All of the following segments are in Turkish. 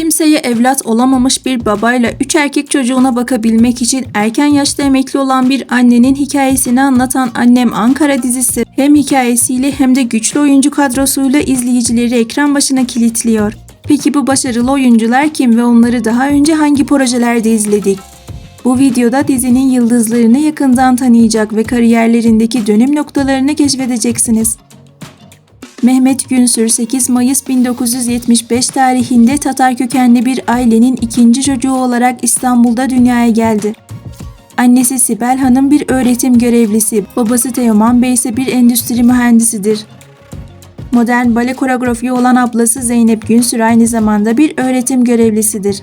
Kimseye evlat olamamış bir babayla üç erkek çocuğuna bakabilmek için erken yaşta emekli olan bir annenin hikayesini anlatan Annem Ankara dizisi hem hikayesiyle hem de güçlü oyuncu kadrosuyla izleyicileri ekran başına kilitliyor. Peki bu başarılı oyuncular kim ve onları daha önce hangi projelerde izledik? Bu videoda dizinin yıldızlarını yakından tanıyacak ve kariyerlerindeki dönüm noktalarını keşfedeceksiniz. Mehmet Günsür 8 Mayıs 1975 tarihinde Tatar kökenli bir ailenin ikinci çocuğu olarak İstanbul'da dünyaya geldi. Annesi Sibel Hanım bir öğretim görevlisi, babası Teoman Bey ise bir endüstri mühendisidir. Modern bale koreografi olan ablası Zeynep Günsür aynı zamanda bir öğretim görevlisidir.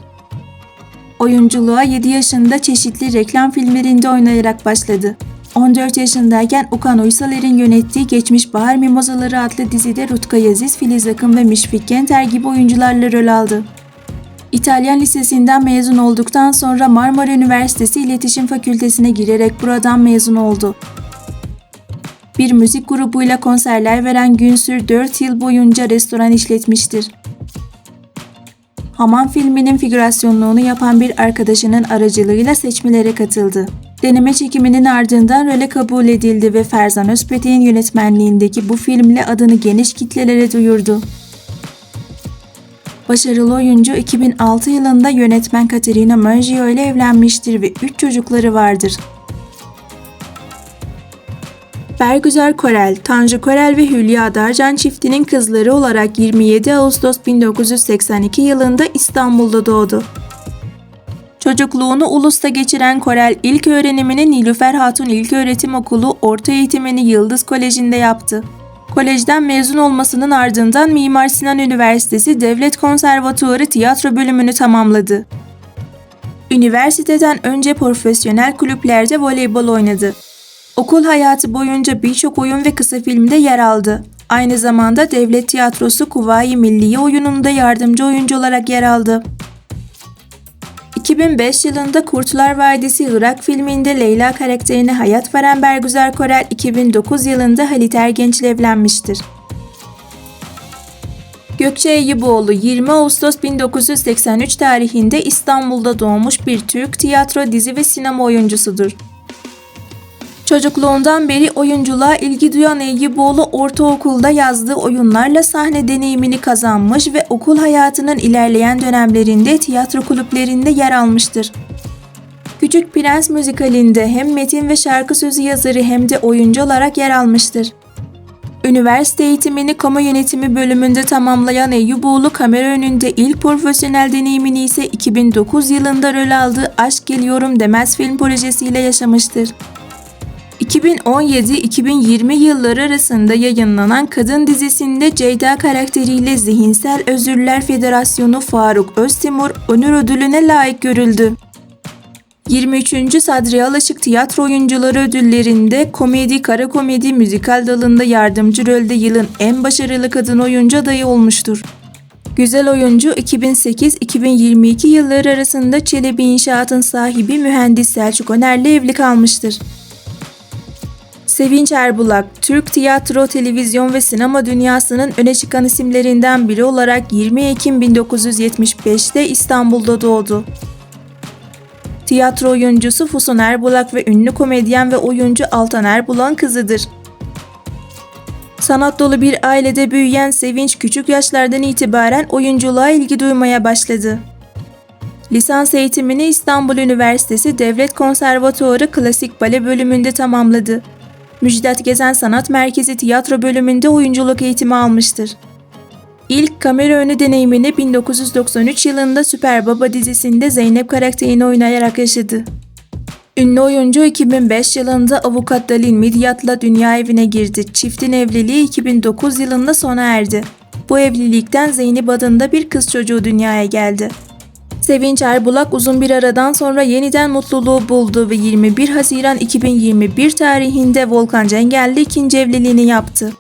Oyunculuğa 7 yaşında çeşitli reklam filmlerinde oynayarak başladı. 14 yaşındayken Okan Uysaler'in yönettiği Geçmiş Bahar Mimozaları adlı dizide Rutka Yaziz, Filiz Akın ve Müşfik Genter gibi oyuncularla rol aldı. İtalyan Lisesi'nden mezun olduktan sonra Marmara Üniversitesi İletişim Fakültesine girerek buradan mezun oldu. Bir müzik grubuyla konserler veren Günsür 4 yıl boyunca restoran işletmiştir. Haman filminin figürasyonluğunu yapan bir arkadaşının aracılığıyla seçmelere katıldı. Deneme çekiminin ardından role kabul edildi ve Ferzan Özpetek'in yönetmenliğindeki bu filmle adını geniş kitlelere duyurdu. Başarılı oyuncu 2006 yılında yönetmen Katerina Maggio ile evlenmiştir ve 3 çocukları vardır. Bergüzar Korel, Tanju Korel ve Hülya Darcan çiftinin kızları olarak 27 Ağustos 1982 yılında İstanbul'da doğdu. Çocukluğunu Ulus'ta geçiren Korel ilk öğrenimini Nilüfer Hatun İlköğretim Okulu, orta eğitimini Yıldız Koleji'nde yaptı. Kolejden mezun olmasının ardından Mimar Sinan Üniversitesi Devlet Konservatuarı tiyatro bölümünü tamamladı. Üniversiteden önce profesyonel kulüplerde voleybol oynadı. Okul hayatı boyunca birçok oyun ve kısa filmde yer aldı. Aynı zamanda Devlet Tiyatrosu Kuvayi Milliye oyununda yardımcı oyuncu olarak yer aldı. 2005 yılında Kurtlar Vadisi Irak filminde Leyla karakterine hayat veren Bergüzar Korel 2009 yılında Halit Ergenç ile evlenmiştir. Gökçe Eyüboğlu 20 Ağustos 1983 tarihinde İstanbul'da doğmuş bir Türk tiyatro, dizi ve sinema oyuncusudur. Çocukluğundan beri oyunculuğa ilgi duyan Eyüboğlu ortaokulda yazdığı oyunlarla sahne deneyimini kazanmış ve okul hayatının ilerleyen dönemlerinde tiyatro kulüplerinde yer almıştır. Küçük Prens müzikalinde hem metin ve şarkı sözü yazarı hem de oyuncu olarak yer almıştır. Üniversite eğitimini kamu yönetimi bölümünde tamamlayan Eyüboğlu kamera önünde ilk profesyonel deneyimini ise 2009 yılında rol aldığı Aşk Geliyorum Demez film projesiyle yaşamıştır. 2017-2020 yılları arasında yayınlanan Kadın dizisinde Ceyda karakteriyle Zihinsel Özürler Federasyonu Faruk Öztimur onur ödülüne layık görüldü. 23. Sadri Alaşık Tiyatro Oyuncuları Ödülleri'nde komedi, kara komedi, müzikal dalında yardımcı rolde yılın en başarılı kadın oyuncu adayı olmuştur. Güzel oyuncu 2008-2022 yılları arasında Çelebi İnşaat'ın sahibi mühendis Selçuk Öner'le evli kalmıştır. Sevinç Erbulak, Türk tiyatro, televizyon ve sinema dünyasının öne çıkan isimlerinden biri olarak 20 Ekim 1975'te İstanbul'da doğdu. Tiyatro oyuncusu Fusun Erbulak ve ünlü komedyen ve oyuncu Altan Erbulak'ın kızıdır. Sanat dolu bir ailede büyüyen Sevinç küçük yaşlardan itibaren oyunculuğa ilgi duymaya başladı. Lisans eğitimini İstanbul Üniversitesi Devlet Konservatuarı Klasik Bale bölümünde tamamladı. Müjdat Gezen Sanat Merkezi tiyatro bölümünde oyunculuk eğitimi almıştır. İlk kamera önü deneyimini 1993 yılında Süper Baba dizisinde Zeynep karakterini oynayarak yaşadı. Ünlü oyuncu 2005 yılında avukat Dalin Midyat'la dünya evine girdi. Çiftin evliliği 2009 yılında sona erdi. Bu evlilikten Zeynep adında bir kız çocuğu dünyaya geldi. Sevinç Erbulak uzun bir aradan sonra yeniden mutluluğu buldu ve 21 Haziran 2021 tarihinde Volkan Cengel'le ikinci evliliğini yaptı.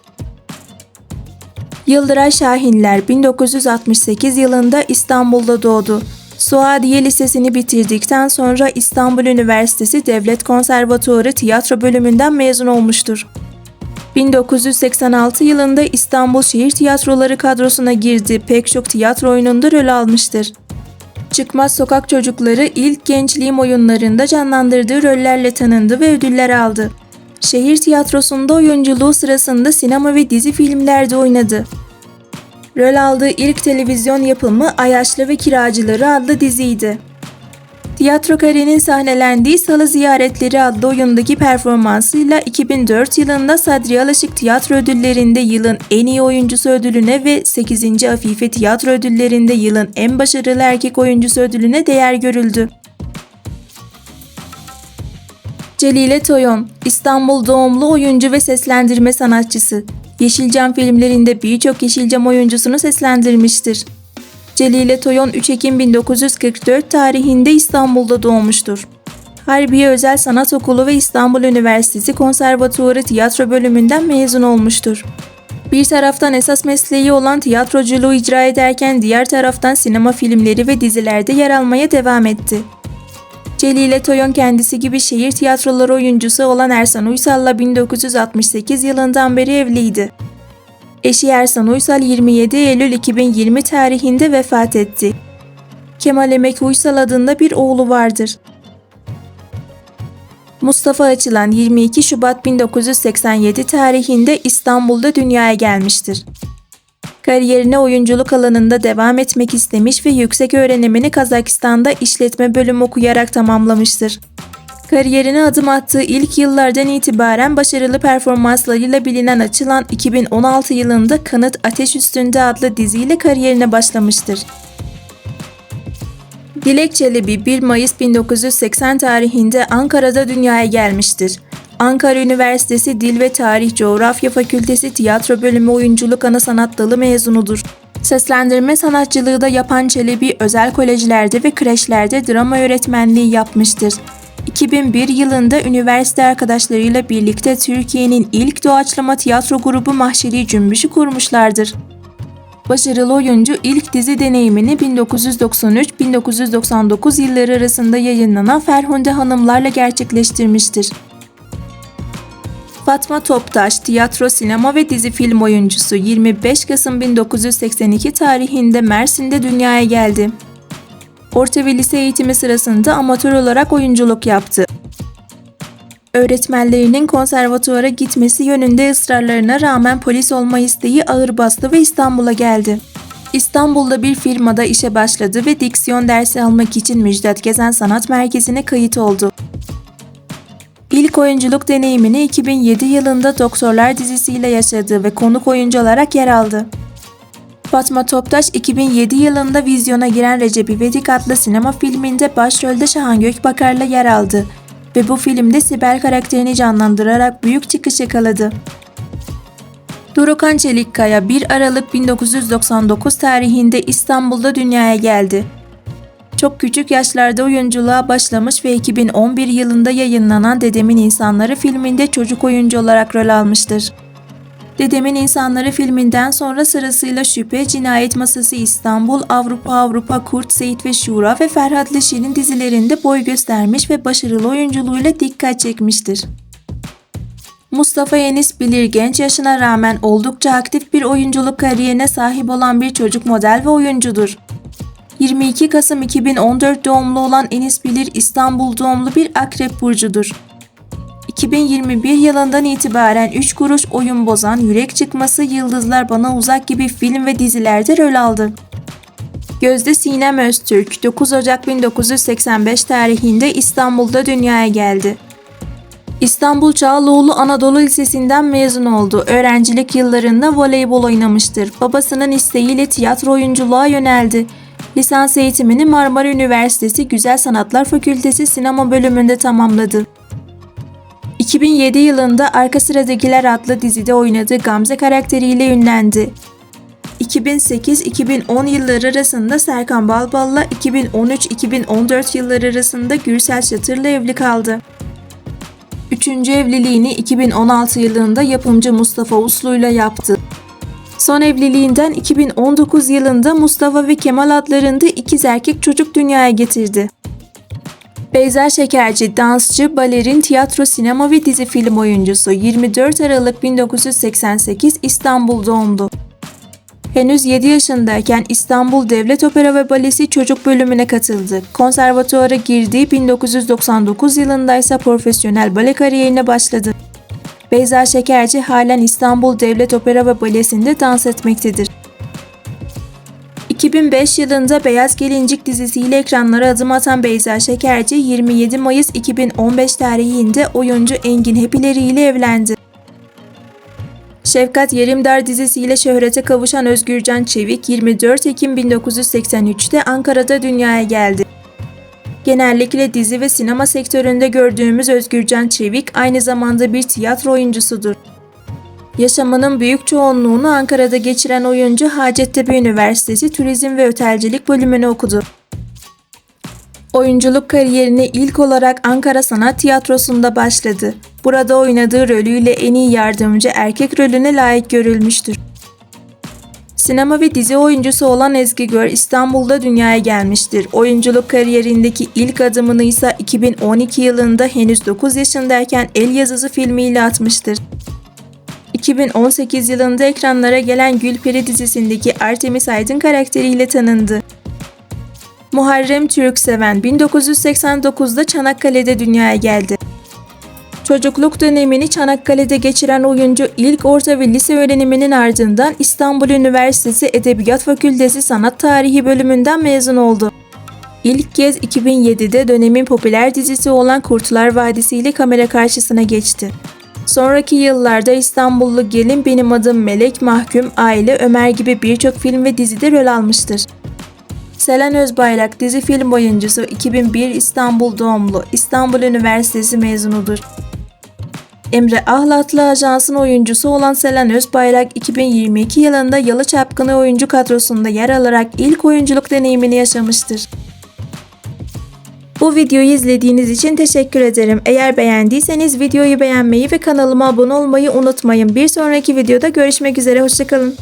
Yıldıray Şahinler 1968 yılında İstanbul'da doğdu. Suadiye Lisesi'ni bitirdikten sonra İstanbul Üniversitesi Devlet Konservatuarı Tiyatro bölümünden mezun olmuştur. 1986 yılında İstanbul Şehir Tiyatroları kadrosuna girdi. Pek çok tiyatro oyununda rol almıştır. Çıkmaz Sokak Çocukları ilk gençliğim oyunlarında canlandırdığı rollerle tanındı ve ödüller aldı. Şehir tiyatrosunda oyunculuğu sırasında sinema ve dizi filmlerde oynadı. Rol aldığı ilk televizyon yapımı Ayaşlı ve Kiracıları adlı diziydi. Tiyatro kariyerinin sahnelendiği Salı Ziyaretleri adlı oyundaki performansıyla 2004 yılında Sadri Alaşık Tiyatro Ödülleri'nde yılın en iyi oyuncusu ödülüne ve 8. Afife Tiyatro Ödülleri'nde yılın en başarılı erkek oyuncusu ödülüne değer görüldü. Celile Toyon, İstanbul doğumlu oyuncu ve seslendirme sanatçısı. Yeşilcam filmlerinde birçok Yeşilcam oyuncusunu seslendirmiştir. Celile Toyon 3 Ekim 1944 tarihinde İstanbul'da doğmuştur. Harbiye Özel Sanat Okulu ve İstanbul Üniversitesi Konservatuarı Tiyatro bölümünden mezun olmuştur. Bir taraftan esas mesleği olan tiyatroculuğu icra ederken diğer taraftan sinema filmleri ve dizilerde yer almaya devam etti. Celile Toyon kendisi gibi şehir tiyatroları oyuncusu olan Ersan Uysal'la 1968 yılından beri evliydi. Eşi Ersan Uysal 27 Eylül 2020 tarihinde vefat etti. Kemal Emek Uysal adında bir oğlu vardır. Mustafa Açılan 22 Şubat 1987 tarihinde İstanbul'da dünyaya gelmiştir. Kariyerine oyunculuk alanında devam etmek istemiş ve yüksek öğrenimini Kazakistan'da işletme bölümü okuyarak tamamlamıştır. Kariyerine adım attığı ilk yıllardan itibaren başarılı performanslarıyla bilinen Açılan 2016 yılında Kanıt Ateş Üstünde adlı diziyle kariyerine başlamıştır. Dilek Çelebi 1 Mayıs 1980 tarihinde Ankara'da dünyaya gelmiştir. Ankara Üniversitesi Dil ve Tarih Coğrafya Fakültesi Tiyatro Bölümü Oyunculuk Ana Sanat Dalı mezunudur. Seslendirme sanatçılığı da yapan Çelebi özel kolejlerde ve kreşlerde drama öğretmenliği yapmıştır. 2001 yılında üniversite arkadaşlarıyla birlikte Türkiye'nin ilk doğaçlama tiyatro grubu Mahşeri Cümbüş'ü kurmuşlardır. Başarılı oyuncu ilk dizi deneyimini 1993-1999 yılları arasında yayınlanan Ferhunde Hanımlarla gerçekleştirmiştir. Fatma Toptaş, tiyatro, sinema ve dizi film oyuncusu 25 Kasım 1982 tarihinde Mersin'de dünyaya geldi. Orta ve lise eğitimi sırasında amatör olarak oyunculuk yaptı. Öğretmenlerinin konservatuvara gitmesi yönünde ısrarlarına rağmen polis olma isteği ağır bastı ve İstanbul'a geldi. İstanbul'da bir firmada işe başladı ve diksiyon dersi almak için Müjdat Gezen Sanat Merkezi'ne kayıt oldu. İlk oyunculuk deneyimini 2007 yılında Doktorlar dizisiyle yaşadı ve konuk oyuncu olarak yer aldı. Fatma Toptaş 2007 yılında vizyona giren Recep İvedik adlı sinema filminde başrolde Şahan Gökbakar'la yer aldı ve bu filmde Sibel karakterini canlandırarak büyük çıkış yakaladı. Dorukan Çelikkaya 1 Aralık 1999 tarihinde İstanbul'da dünyaya geldi. Çok küçük yaşlarda oyunculuğa başlamış ve 2011 yılında yayınlanan Dedemin İnsanları filminde çocuk oyuncu olarak rol almıştır. Dedemin İnsanları filminden sonra sırasıyla Şüphe, Cinayet Masası İstanbul, Avrupa Avrupa, Kurt, Seyit ve Şura ve Ferhat Leşir'in dizilerinde boy göstermiş ve başarılı oyunculuğuyla dikkat çekmiştir. Mustafa Enis Bilir genç yaşına rağmen oldukça aktif bir oyunculuk kariyerine sahip olan bir çocuk model ve oyuncudur. 22 Kasım 2014 doğumlu olan Enis Bilir İstanbul doğumlu bir akrep burcudur. 2021 yılından itibaren 3 kuruş oyun bozan, yürek çıkması, yıldızlar bana uzak gibi film ve dizilerde rol aldı. Gözde Sinem Öztürk 9 Ocak 1985 tarihinde İstanbul'da dünyaya geldi. İstanbul Çağlıoğlu Anadolu Lisesi'nden mezun oldu. Öğrencilik yıllarında voleybol oynamıştır. Babasının isteğiyle tiyatro oyunculuğa yöneldi. Lisans eğitimini Marmara Üniversitesi Güzel Sanatlar Fakültesi Sinema bölümünde tamamladı. 2007 yılında Arka Sıradakiler adlı dizide oynadığı Gamze karakteriyle ünlendi. 2008-2010 yılları arasında Serkan Balbal'la 2013-2014 yılları arasında Gürsel Çatır'la evli kaldı. Üçüncü evliliğini 2016 yılında yapımcı Mustafa Uslu'yla yaptı. Son evliliğinden 2019 yılında Mustafa ve Kemal adlarında ikiz erkek çocuk dünyaya getirdi. Beyza Şekerci, dansçı, balerin, tiyatro, sinema ve dizi film oyuncusu 24 Aralık 1988 İstanbul doğumlu. Henüz 7 yaşındayken İstanbul Devlet Opera ve Balesi çocuk bölümüne katıldı. Konservatuara girdiği 1999 yılında ise profesyonel bale kariyerine başladı. Beyza Şekerci halen İstanbul Devlet Opera ve Balesi'nde dans etmektedir. 2005 yılında Beyaz Gelincik dizisiyle ekranlara adım atan Beyza Şekerci 27 Mayıs 2015 tarihinde oyuncu Engin Hepileri ile evlendi. Şefkat Yerimdar dizisiyle şöhrete kavuşan Özgürcan Çevik 24 Ekim 1983'te Ankara'da dünyaya geldi. Genellikle dizi ve sinema sektöründe gördüğümüz Özgürcan Çevik aynı zamanda bir tiyatro oyuncusudur. Yaşamının büyük çoğunluğunu Ankara'da geçiren oyuncu Hacettepe Üniversitesi Turizm ve Otelcilik bölümünü okudu. Oyunculuk kariyerine ilk olarak Ankara Sanat Tiyatrosu'nda başladı. Burada oynadığı rolüyle en iyi yardımcı erkek rolüne layık görülmüştür. Sinema ve dizi oyuncusu olan Ezgi Gör İstanbul'da dünyaya gelmiştir. Oyunculuk kariyerindeki ilk adımını ise 2012 yılında henüz 9 yaşındayken El Yazısı filmiyle atmıştır. 2018 yılında ekranlara gelen Gülperi dizisindeki Artemis Aydın karakteriyle tanındı. Muharrem Türkseven 1989'da Çanakkale'de dünyaya geldi. Çocukluk dönemini Çanakkale'de geçiren oyuncu ilk orta ve lise öğreniminin ardından İstanbul Üniversitesi Edebiyat Fakültesi Sanat Tarihi bölümünden mezun oldu. İlk kez 2007'de dönemin popüler dizisi olan Kurtlar Vadisi ile kamera karşısına geçti. Sonraki yıllarda İstanbullu Gelin Benim Adım Melek Mahkum, Aile, Ömer gibi birçok film ve dizide rol almıştır. Selen Özbayrak dizi film oyuncusu 2001 İstanbul doğumlu, İstanbul Üniversitesi mezunudur. Emre Ahlatlı Ajans'ın oyuncusu olan Selen Özbayrak 2022 yılında Yalı Çapkını oyuncu kadrosunda yer alarak ilk oyunculuk deneyimini yaşamıştır. Bu videoyu izlediğiniz için teşekkür ederim. Eğer beğendiyseniz videoyu beğenmeyi ve kanalıma abone olmayı unutmayın. Bir sonraki videoda görüşmek üzere, hoşçakalın.